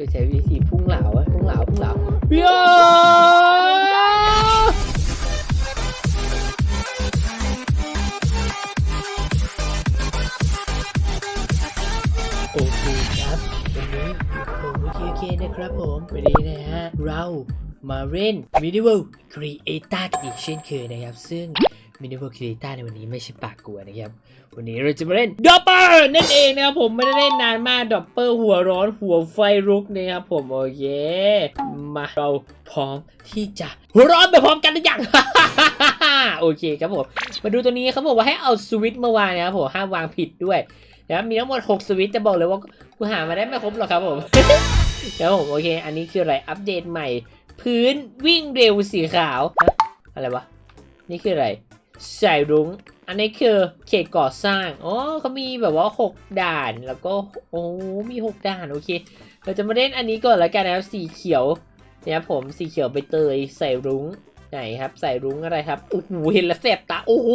ไปใช้วิธีพุ่งเหลาอะพุ่งเหลาพุ่งเหลาเบียโอเคครับวันนี้ผมโอเคโอเคนะครับผมวันนี้นะฮะเรามาเล่น Medieval Creator กันอีกเช่นเคยนะครับ ซึ่ง Medieval Creator ในวันนี้ไม่ใช่ปากกลัวนะครับ วันนี้เราจะมาเล่นดอปเปอร์นั่นเองนะครับผมไม่ได้เล่นนานมากดอปเปอร์หัวร้อนหัวไฟลุกนะครับผมโอเคมาเราพร้อมที่จะหัวร้อนไปพร้อมกันหรือยังโอเคครับผมมาดูตัวนี้เขาบอกว่าให้เอาสวิตช์มาวางนะครับผมห้ามวางผิดด้วยนะครับมีทั้งหมด 6 สวิตช์จะบอกเลยว่ากูหามาได้ไม่ครบหรอกครับผมครับผมโอเค อันนี้คืออะไรอัปเดตใหม่ พื้นวิ่งเร็วสีขาว อะไรวะ นี่คืออะไร สายรุ้ง อันนี้คือเขตก่อสร้าง อ๋อเขามีแบบว่า 6 ด่าน แล้วก็โอ้มี 6 ด่าน โอเค เราจะมาเล่นอันนี้ก่อนแล้วกันนะครับ สีเขียวนะครับผม สีเขียวใบเตยใส่รุ้ง ไหนครับ ใส่รุ้งอะไรครับ โอ้โห เห็นแล้วแสบตา โอ้โห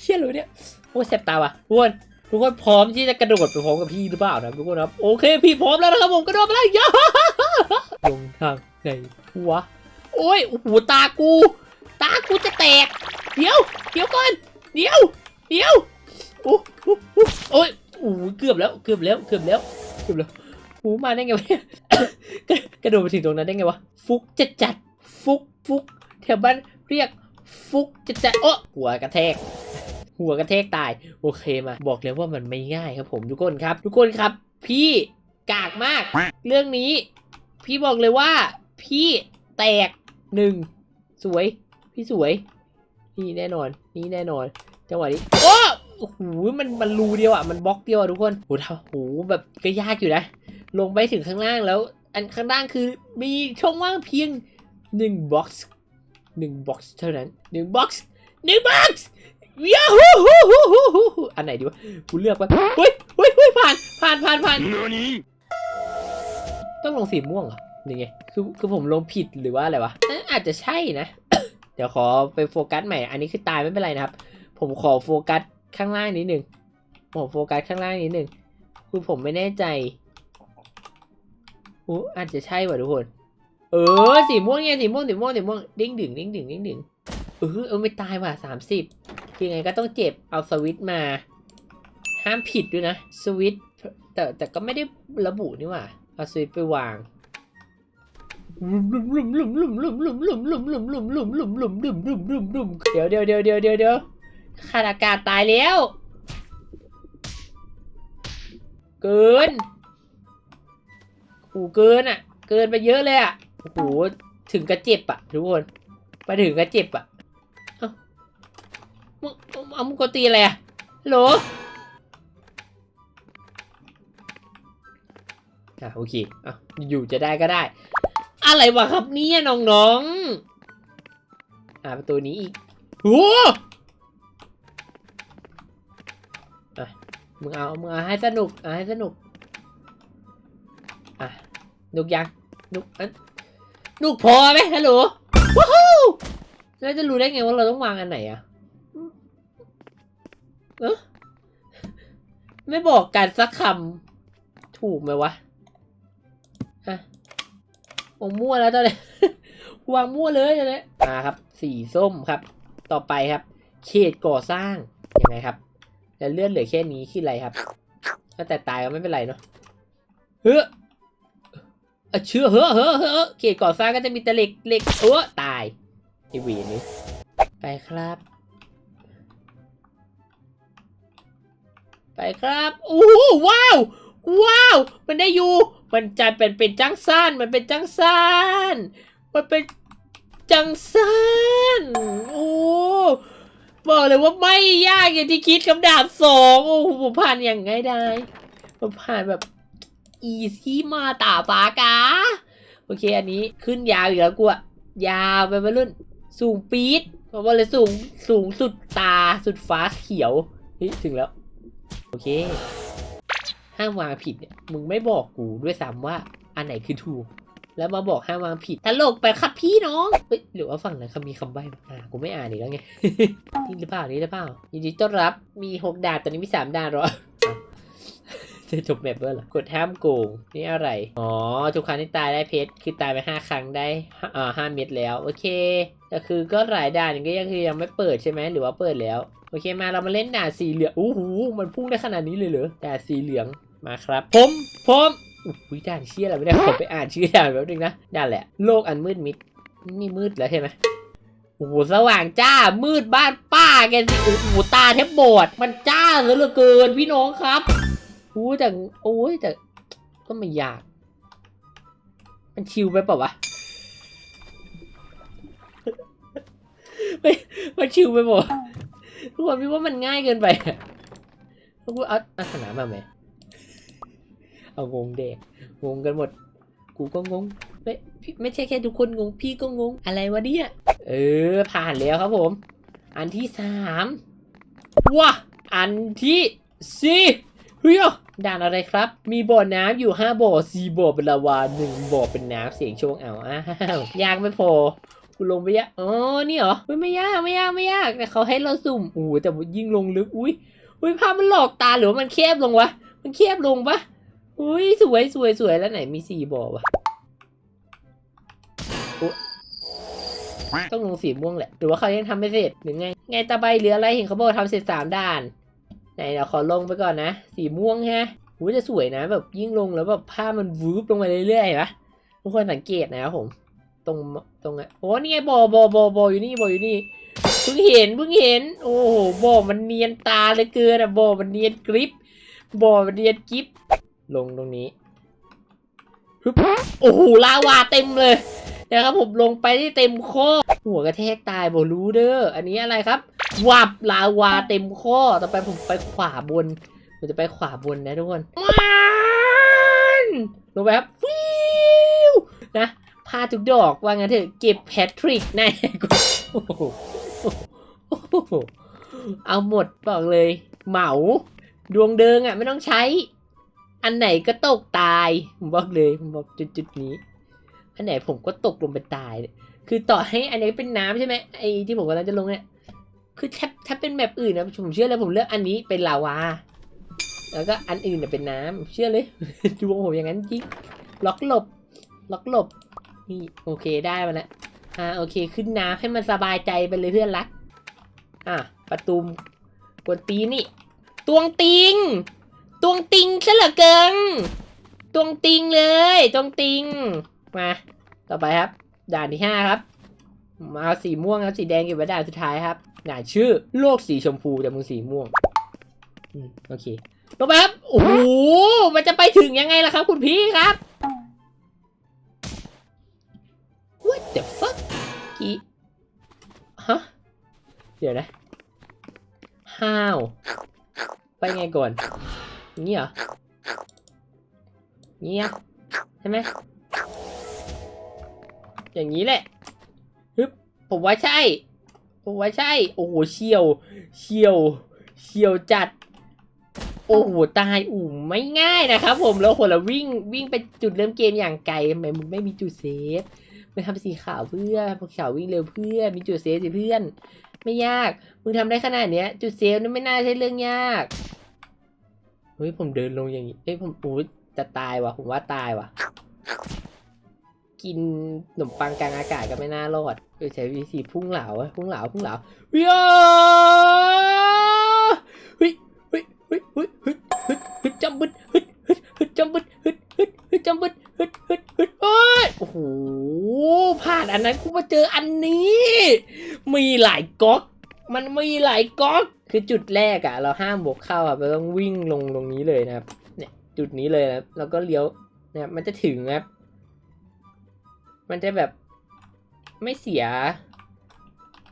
เชี่ยเลยเนี่ย โอ้แสบตาว่ะทุกคนทุกคนพร้อมที่จะกระโดดไปพร้อมกับพี่หรือเปล่านะทุกคนครับ โอเค พี่พร้อมแล้วนะครับผมกระโดดไปแล้วย่าลงทางไหนวะ โอ้ยโอ้โหตากู กูจะแตก เดี๋ยว เดี๋ยวก่อน เดี๋ยว เดี๋ยวโอ้โอ้โอ้ยโอ้ยเกือบแล้ว เกือบแล้ว เกือบแล้ว เกือบแล้วโอ้มาได้ไงวะเนี่ยกระกระโดดไปถึงตรงนั้นได้ไงวะ ฟุกจะจัด ฟุก ฟุกแถวบ้านเรียก ฟุกจะจัดโอ้หัวกระแทกหัวกระแทกตาย โอเคมา บอกเลยว่ามันไม่ง่ายครับผมทุกคนครับ ทุกคนครับ พี่กากมาก เรื่องนี้ พี่บอกเลยว่า พี่แตกหนึ่งสวย พี่สวย นี่แน่นอน นี่แน่นอน จังหวะนี้ โอ้โอ้โหมันมันรูเดียวอะ มันบล็อกเดียวอะทุกคนโหทำโหแบบก็ยากอยู่นะ ลงไปถึงข้างล่างแล้ว อันข้างล่างคือมีช่องว่างเพียงหนึ่งบ็อกซ์หนึ่งบ็อกซ์เท่านั้นหนึ่งบ็อกซ์หนึ่งบ็อกซ์ยาฮูฮูฮูฮูฮูฮูอันไหนดีวะกูเลือกไปเฮ้ยเฮ้ยเฮ้ยผ่าน ผ่านผ่านผ่านต้องลงสีม่วงเหรอหรือไง คือคือผมลงผิดหรือว่าอะไรวะเอ๊ะอาจจะใช่นะ เดี๋ยวขอไปโฟกัสใหม่ อันนี้คือตายไม่เป็นไรนะครับ ผมขอโฟกัสข้างล่างนิดหนึ่งผมโฟกัสข้างล่างนิดหนึ่งคือผมไม่แน่ใจโอ้อาจจะใช่ว่ะทุกคน เออสีม่วงไงสีม่วงสีม่วงสีม่วงดิ้งดึงดิ้งดึงดิ้งดึงเออเออไม่ตายว่ะสามสิบยังไงก็ต้องเจ็บเอาสวิตมา ห้ามผิดด้วยนะสวิตแต่แต่ก็ไม่ได้ระบุนี่ว่าเอาสวิตไปวาง เดี๋ยวเดี๋ยวเดี๋ยวเดี๋ยวเดี๋ยวเดี๋ยวขาดอากาศตายแล้ว เกินโอ้เกินอะ เกินไปเยอะเลยอะโอ้โหถึงกระเจ็บอะทุกคนไปถึงกระเจ็บอะเอ้ามึงเอามึงกตีอะไรอะโหลอะโอเคอะอยู่จะได้ก็ได้ อะไรวะครับเนี่ยน้องๆอ่าประตูนี้อีกโอ้อะมึงเอามึงเอาให้สนุกเอาให้สนุกอะนุกยังนุกอันนุกพอไหมฮัลโหลว้าวแล้วจะรู้ได้ไงว่าเราต้องวางอันไหนอะเออไม่บอกกันสักคำถูกไหมวะอะ ผมมั่วแล้วตอนนี้วางมั่วเลยตอนนี้มาครับ สีส้มครับ ต่อไปครับ เขตก่อสร้างยังไงครับแล้วเลื่อนเหลือแค่นี้คืออะไรครับถ้าแต่ตายก็ไม่เป็นไรเนาะเฮ้ออเชื่อเฮ้อเฮ้อเฮ้อเขตก่อสร้างก็จะมีแต่เหล็กเหล็กเออตายไอหวีนี้ไปครับ ไปครับโอ้โหว้าว ว้าว มันได้อยู่ มันจะเป็นเป็นจังซันมันเป็นจังซันมันเป็นจังซันโอ้บอกเลยว่าไม่ยากอย่างที่คิดกับดาบสองโอ้โหผมผ่านอย่างง่ายได้ผมผ่านแบบอีซี่มาตาปากาโอเค อันนี้ขึ้นยาวอีกแล้วกูอะยาวไปไปรุ่น สูงปี๊ดเพราะว่าเลยสูงสูงสุดตาสุดฟ้าเขียวเฮ้ยถึงแล้ว โอเค ห้ามวางผิดเนี่ยมึงไม่บอกกูด้วยซ้ำว่าอันไหนคือถูก แล้วมาบอกห้ามวางผิดตลกไปครับพี่น้องเฮ้ยหรือว่าฝั่งนั้นเขามีคำใบ้อ่ากูไม่อ่านอีกแล้วไงนี่หรือเปล่านี่หรือเปล่ายินดีต้อนรับมีหกดาบตอนนี้มีสามดาบหรอจะจบแบบเบอร์เหรอกดห้ามโกงนี่อะไร อ๋อ ทุกครั้งที่ตายได้เพชร คือตายไปห้าครั้งได้อ่าห้าเม็ดแล้ว โอเคแต่คือก็หลายด่านก็ยังคือยังไม่เปิดใช่ไหมหรือว่าเปิดแล้ว โอเคมาเรามาเล่นด่านสีเหลืองอู้หูมันพุ่งได้ขนาดนี้เลยเหรอด่านสีเหลือง มาครับ ผมผมอุ้ยด่านเชี่ยอะไรไม่ได้ผมไปอ่านชื่อด่านแป๊บนึงนะด่านแหละ โลกอันมืดมิดนี่มืดแล้วใช่ไหมโอ้โหสว่างจ้ามืดบ้านป้าแกสิโอ้โหตาแทบบอด มันจ้าเหลือเกินพี่น้องครับโอ้แต่โอ้ยแต่ก็ไม่อยาก มันชิวไปเปล่าวะไม่มันชิวไปเปล่าวะทุกคนพี่ว่ามันง่ายเกินไปทุกคนเอาเอาสนามมาไหม เอางงเด็กงงกันหมด กูก็งง ไม่ไม่ใช่แค่ทุกคนงงพี่ก็งง อะไรวะเนี่ย เออ ผ่านแล้วครับผม อันที่สามว้าอันที่สี่เฮ้ยด่านอะไรครับ มีบ่อน้ำอยู่ห้าบ่อสี่บ่อเป็นลาวาหนึ่งบ่อเป็นน้ำเสียงโชงเอาอ้าวยากไม่พอกูลงไปยากอ๋อ นี่เหรอไม่ยากไม่ยากไม่ยาก แต่เขาให้เราสุ่มอู้แต่ยิ่งลงลึก อุ้ยอุ้ยภาพมันหลอกตาหรือว่ามันแคบลงวะ มันแคบลงปะ อุ้ยสวยสวยสวยแล้วไหนมีสี่บ่อวะต้องลงสีม่วงแหละ หรือว่าเขายังทำไม่เสร็จหรือไง ไงตาใบหรืออะไรเห็นเขาบอกทำเสร็จสามด้าน ไหนเดี๋ยวขอลงไปก่อนนะ สีม่วงฮะหูจะสวยนะ แบบยิ่งลงแล้วแบบผ้ามันวืบลงมาเรื่อยๆนปะทุกคนสังเกตนะครับผม ตรงตรงอะโอ้นี่ไงบอบอบอบออยู่นี่บออยู่นี่เพิ่งเห็นเพิ่งเห็น โอ้โหบอมันเนียนตาเลยเกินอะบอมันเนียนกริปบอมันเนียนกิฟ ลงตรงนี้ฮึบโอ้โหลาวาเต็มเลยนะครับผมลงไปที่เต็มข้อ หัวกระแทกตายบอรู้เด้ออันนี้อะไรครับ วับลาวาเต็มข้อต่อไปผมไปขวาบนผมจะไปขวาบนนะทุกคนมันลงไปครับฟิวนะพาทุกดอกว่างั้นเถอะเก็บแพทริกแน่กูเอาหมดบอกเลย เหมา ดวงเดิงอะ ไม่ต้องใช้ อันไหนก็ตกตายผมบอกเลยผมบอกจุดจุดนี้ อันไหนผมก็ตกลงไปตายเนี่ยคือต่อให้อันนี้เป็นน้ำใช่ไหมไอ้ที่ผมกำลังจะลงเนี่ยคือถ้าถ้าเป็นแบบอื่นนะผมเชื่อเลยผมเลือกอันนี้เป็นลาวา แล้วก็อันอื่นเนี่ยเป็นน้ำเชื่อเลยดวงผมอย่างนั้นจริงล็อกหลบ ล็อกหลบนี่โอเคได้มาแล้วอ่าโอเคขึ้นน้ำให้มันสบายใจไปเลยเพื่อนรัก อะประตูกวนตีนี่ตวงติง วงติงซะเหลือเกินตวงติงเลยตวงติง มา ต่อไปครับ ด่านที่ห้าครับ มาเอาสีม่วงครับสีแดงเก็บไว้ด่านสุดท้ายครับด่านชื่อโลกสีชมพูแต่มึงสีม่วงโอเคต่อไปครับโอ้โหมันจะไปถึงยังไงล่ะครับ คุณพี่ครับ What the fuck กี่ฮะเดี๋ยวนะ How ไปไงก่อน นี้เหรออย่างนี้อะใช่ไหมอย่างนี้แหละฮึบผมว่าใช่ ผมว่าใช่ โอ้โหเชียว เชียว เชียวจัด โอ้โหตายอู่ไม่ง่ายนะครับ ผมแล้วคนละวิ่งวิ่งไปจุดเริ่มเกมอย่างไกลทำไมมึงไม่มีจุดเซฟมึงทำสีขาวเพื่อพวกขาววิ่งเร็วเพื่อมีจุดเซฟสิเพื่อน ไม่ยาก มึงทำได้ขนาดเนี้ย จุดเซฟนี่ไม่น่าใช่เรื่องยาก เฮ้ยผมเดินลงอย่างนี้ เอ้ยผมอู้จะตายวะผมว่าตายวะกินขนมปังกลางอากาศก็ไม่น่ารอดไปใช้วิธีพุ่งเหลาพุ่งเหลาพุ่งเหลาเฮ้ยเฮ้ยเฮ้ยเฮ้ยเฮ้ยเฮ้ยจำบึดเฮ้ยเฮ้ยเฮ้ยจำบึดเฮ้ยเฮ้ยเฮ้ยจำบึดเฮ้ยเฮ้ยเฮ้ยโอ้โหพลาดอันนั้นกูมาเจออันนี้ มีหลายก๊อก มันมีหลายก๊อก คือจุดแรกอะเราห้ามบวกเข้าอะเราต้องวิ่งลงตรงนี้เลยนะครับ เนี่ยจุดนี้เลยนะแล้วก็เลี้ยวนะครับมันจะถึงครับ มันจะแบบไม่เสีย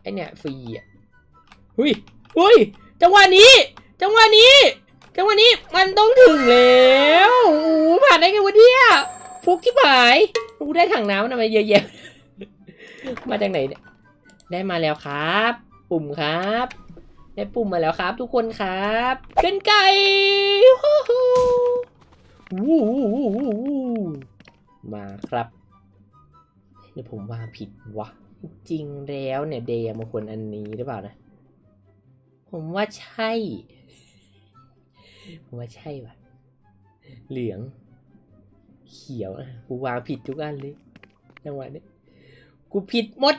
ไอเนี่ยฟรีอะหุยหุยจังหวะนี้ จังหวะนี้ จังหวะนี้มันต้องถึงแล้วโอ้โหผ่านได้ไงวะเนี่ยฟุกที่ผายกูได้ถังน้ำทำไมเยอะแยะมาจากไหนเนี่ยได้มาแล้วครับ ปุ่มครับได้ปุ่มมาแล้วครับ ทุกคนครับกันไก่มาครับเดี๋ยวผมว่าผิดวะจริงแล้วเนี่ยเดย์มาควรอันนี้หรือเปล่านะ ผมว่าใช่ ผมว่าใช่ว่ะ เหลือง เขียวอะกูวางผิดทุกอันเลยจังหวะนี้กูผิดหมด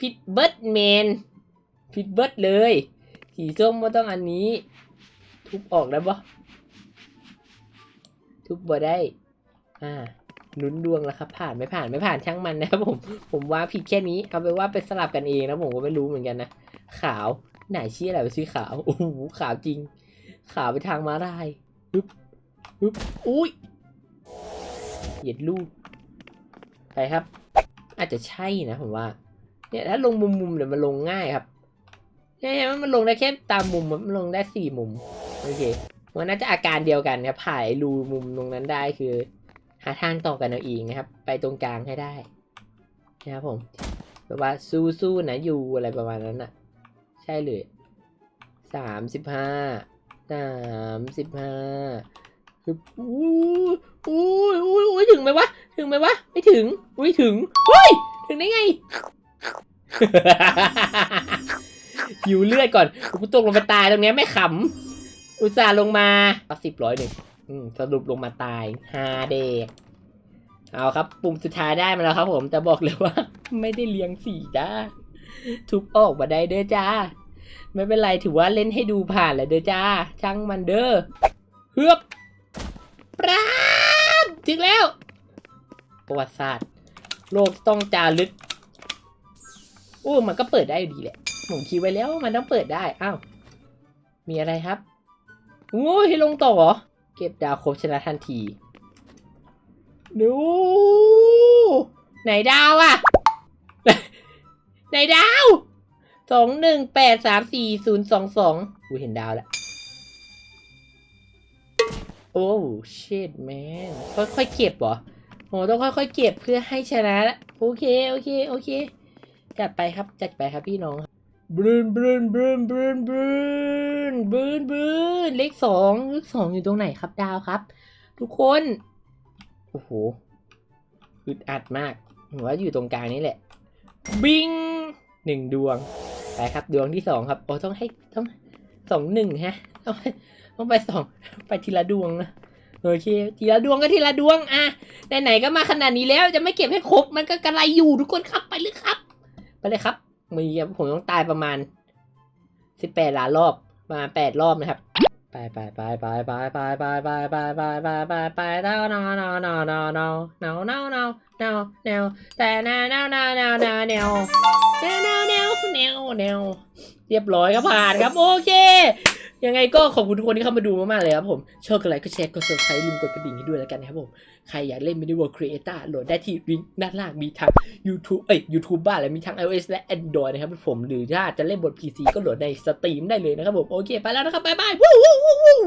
ผิดเบิร์ดเมน ผิดเบิร์ดเลย สีส้มก็ต้องอันนี้ ทุบออกแล้วบ่ทุบบ่ได้ อ่าลุ้นดวงแล้วครับ ผ่านไม่ผ่านไม่ผ่านช่างมันนะครับผม ผมว่าผิดแค่นี้ เอาไปว่าไปสลับกันเองนะผมก็ไม่รู้เหมือนกันนะ ขาว ไหนชี้อะไรไปซื้ขาว โอ้โห ขาวจริง ขาวไปทางม้าลายปึ๊บปึ๊บอุ้ย เหยียดลูก ไปครับ อาจจะใช่นะผมว่า เนี่ยถ้าลงมุมมุมๆเดี๋ยวมันลงง่ายครับ เนี่ยมันลงได้แค่ตามมุมมันลงได้สี่มุมโอเคมันน่าจะอาการเดียวกันครับผ่ายรูมุมตรงนั้นได้คือ หาทางต่อกันเอาเองนะครับ ไปตรงกลางให้ได้นะครับผมแบบว่าสู้ๆนะอยู่อะไรประมาณนั้นอะ ใช่เลยสามสิบห้าสามสิบห้าคืออู้อู้อู้อู้ถึงไหมวะ ถึงไหมวะ ไม่ถึง อุ้ยถึงเฮ้ย ถึงได้ไง หิวเลือดก่อนกูตกลงไปตายตรงเนี้ยไม่ขำอุตส่าห์ลงมาสิบร้อยหนึ่งสรุปลงมาตายฮาเด็กเอาครับ ปุ่มสุดท้ายได้มาแล้วครับผมแต่บอกเลยว่า ไม่ได้เลี้ยงสีจ้าทุบออกมาได้เด้อจ้า ไม่เป็นไรถือว่าเล่นให้ดูผ่านเลยเด้อจ้า ช่างมันเด้อเฮือบปราบถึงแล้ว ประวัติศาสตร์ โลกต้องจารึกโอ้มันก็เปิดได้อยู่ดีแหละ ผมคิดไว้แล้วมันต้องเปิดได้ อ้าว มีอะไรครับโอ้ยลงต่อเหรอ เก็บดาวครบชนะทันที ดู ไหนดาวอะไหนดาวสองหนึ่งแปดสามสี่ศูนย์สองสองกูเห็นดาวแล้ว โอ้เชิตแมนค่อยๆเก็บเหรอโหต้องค่อยๆเก็บเพื่อให้ชนะ โอเค โอเค โอเค จัดไปครับ จัดไปครับพี่น้อง บรูนบรูนบรูนบรูนบรูนบรูนบรูนเลขสองเลขสองอยู่ตรงไหนครับดาวครับ ทุกคน โอ้โหอึดอัดมากผมว่าอยู่ตรงกลางนี่แหละ บิงหนึ่งดวงไปครับดวงที่สองครับโอ้ต้องให้ต้องสองหนึ่งฮะต้องไปต้องไปสองไปทีละดวงนะโอเคทีละดวงก็ทีละดวงอะไหนๆก็มาขนาดนี้แล้วจะไม่เก็บให้ครบมันก็กระไรอยู่ทุกคนครับไปเลยครับ ไปเลยครับ มีครับผมต้องตายประมาณสิบแปดล้านรอบประมาณแปดรอบนะครับไปไปไปไปไปไปไปไปไปไปไปไปไปเนาเนาเนาเนาเนาเนาเนาเนาเนาเนาแนวแต่แนาเนาเนาเนาเนาเนาเนาเนาเนวแนวแนวเรียบร้อยครับผ่านครับโอเค ยังไงก็ขอบคุณทุกคนที่เข้ามาดูมากๆเลยครับผมชอบกันไลค์ก็แชร์กด subscribe ลืมกดกระดิ่งให้ด้วยแล้วกันนะครับผมใครอยากเล่น Mini World Creator โหลดได้ที่ลิงก์ด้านล่างมีทั้ง YouTube เอ้ย YouTube บ้านและมีทั้ง iOS และ Android นะครับผมหรือถ้าจะเล่นบน PC ก็โหลดในสตรีมได้เลยนะครับผมโอเคไปแล้วนะครับบ๊ายบายวู้วู้วู้